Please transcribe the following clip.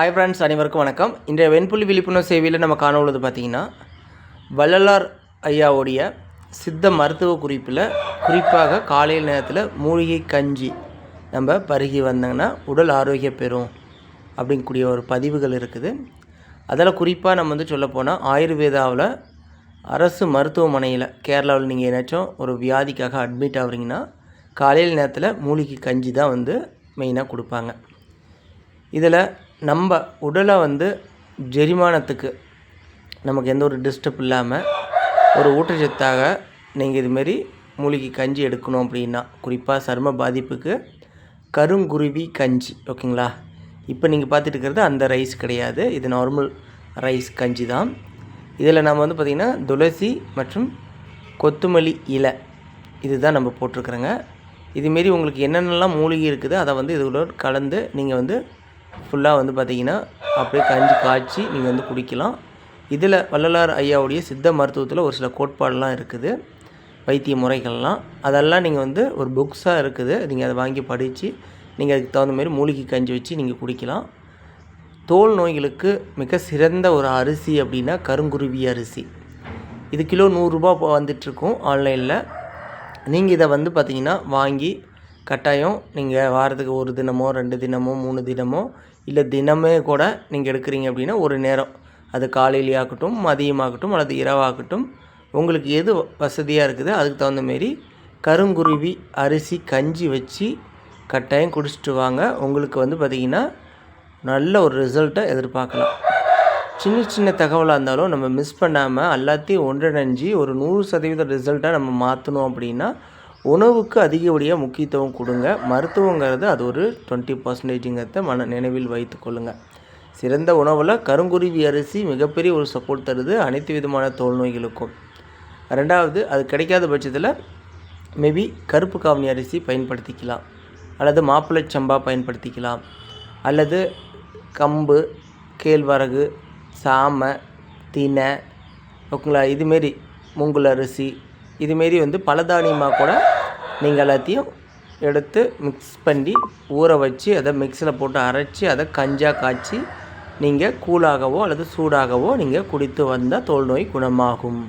Hi friends அனைவருக்கும் வணக்கம். இன்றைய வெண்புள்ளி விழிப்புணர்வு சேவையில் நம்ம காண உள்ளது வள்ளலார் ஐயாவுடைய சித்த மருத்துவ குறிப்பில் குறிப்பாக காலையில் நேரத்தில் மூலிகை கஞ்சி நம்ம பருகி வந்தோங்கன்னா உடல் ஆரோக்கியம் பெறும் அப்படிங்கக்கூடிய ஒரு பதிவுகள் இருக்குது. அதில் குறிப்பாக நம்ம வந்து சொல்லப்போனால் ஆயுர்வேதாவில் அரசு மருத்துவமனையில் கேரளாவில் நீங்கள் ஏதாச்சும் ஒரு வியாதிக்காக அட்மிட் ஆகுறீங்கன்னா காலையில் நேரத்தில் மூலிகை கஞ்சி தான் வந்து மெயினாக கொடுப்பாங்க. இதில் நம்ம உடலை வந்து ஜெரிமானத்துக்கு நமக்கு எந்த ஒரு டிஸ்டர்ப் இல்லாமல் ஒரு ஊட்டச்சத்தாக நீங்கள் இதுமாரி மூலிகை கஞ்சி எடுக்கணும் அப்படின்னா குறிப்பாக சரும பாதிப்புக்கு கருங்குருவி கஞ்சி ஓகேங்களா? இப்போ நீங்கள் பார்த்துட்டு இருக்கிறது அந்த ரைஸ் கிடையாது. இது நார்மல் ரைஸ் கஞ்சி தான். இதில் நம்ம வந்து பார்த்திங்கன்னா துளசி மற்றும் கொத்துமல்லி இலை இதுதான் நம்ம போட்டிருக்குறோங்க. இதுமாரி உங்களுக்கு என்னென்னலாம் மூலிகை இருக்குது அதை வந்து இதோட கலந்து நீங்கள் வந்து ஃபுல்லாக வந்து பார்த்திங்கன்னா அப்படியே கஞ்சி காய்ச்சி நீங்கள் வந்து குடிக்கலாம். இதில் வள்ளலார் ஐயாவுடைய சித்த மருத்துவத்தில் ஒரு சில கோட்பாடெலாம் இருக்குது. வைத்திய முறைகள்லாம். அதெல்லாம் நீங்கள் வந்து ஒரு புக்ஸாக இருக்குது. நீங்கள் அதை வாங்கி படித்து நீங்கள் அதுக்கு தகுந்த மாதிரி மூலிகை கஞ்சி வச்சு நீங்கள் குடிக்கலாம். தோல் நோய்களுக்கு மிக சிறந்த ஒரு அரிசி அப்படின்னா கருங்குருவி அரிசி. இது கிலோ நூறுரூபா வந்துட்டுருக்கும் ஆன்லைனில். நீங்கள் இதை வந்து பார்த்தீங்கன்னா வாங்கி கட்டாயம் நீங்கள் வாரத்துக்கு ஒரு தினமோ ரெண்டு தினமோ மூணு தினமோ இல்லை தினமே கூட நீங்கள் எடுக்கிறீங்க அப்படின்னா ஒரு நேரம். அது காலையிலேயாகட்டும் மதியமாகட்டும் அல்லது இரவாகட்டும் உங்களுக்கு எது வசதியாக இருக்குது அதுக்கு தகுந்த மாரி கருங்குருவி அரிசி கஞ்சி வச்சு கட்டாயம் குடிச்சிட்டு வாங்க. உங்களுக்கு வந்து பார்த்திங்கன்னா நல்ல ஒரு ரிசல்ட்டை எதிர்பார்க்கலாம். சின்ன சின்ன தகவலாக இருந்தாலும் நம்ம மிஸ் பண்ணாமல் எல்லாத்தையும் ஒன்றிணைஞ்சு ஒரு நூறு சதவீத ரிசல்ட்டை நம்ம மாற்றணும் அப்படின்னா உணவுக்கு அதிகப்படியாக முக்கியத்துவம் கொடுங்க. மருத்துவங்கிறது அது ஒரு டுவெண்ட்டி பர்சன்டேஜுங்கிறத மன நினைவில் வைத்து கொள்ளுங்கள் சிறந்த உணவில் கருங்குருவி அரிசி மிகப்பெரிய ஒரு சப்போர்ட் தருது அனைத்து விதமான தோல் நோய்களுக்கும். ரெண்டாவது அது கிடைக்காத பட்சத்தில் மேபி கருப்பு காவணி அரிசி பயன்படுத்திக்கலாம். அல்லது மாப்பிள்ளை சம்பா பயன்படுத்திக்கலாம். அல்லது கம்பு கேழ்வரகு சாமை தினை ஓகேங்களா? இதுமாரி மூங்குல் அரிசி இதுமாரி வந்து பலதானியமாக கூட நீங்கள் எல்லாத்தையும் எடுத்து மிக்ஸ் பண்ணி ஊற வச்சு அதை மிக்ஸியில் போட்டு அரைச்சி அதை கஞ்சாக காய்ச்சி நீங்கள் கூழாகவோ அல்லது சூடாகவோ நீங்கள் குடித்து வந்தால் தோல் நோய் குணமாகும்.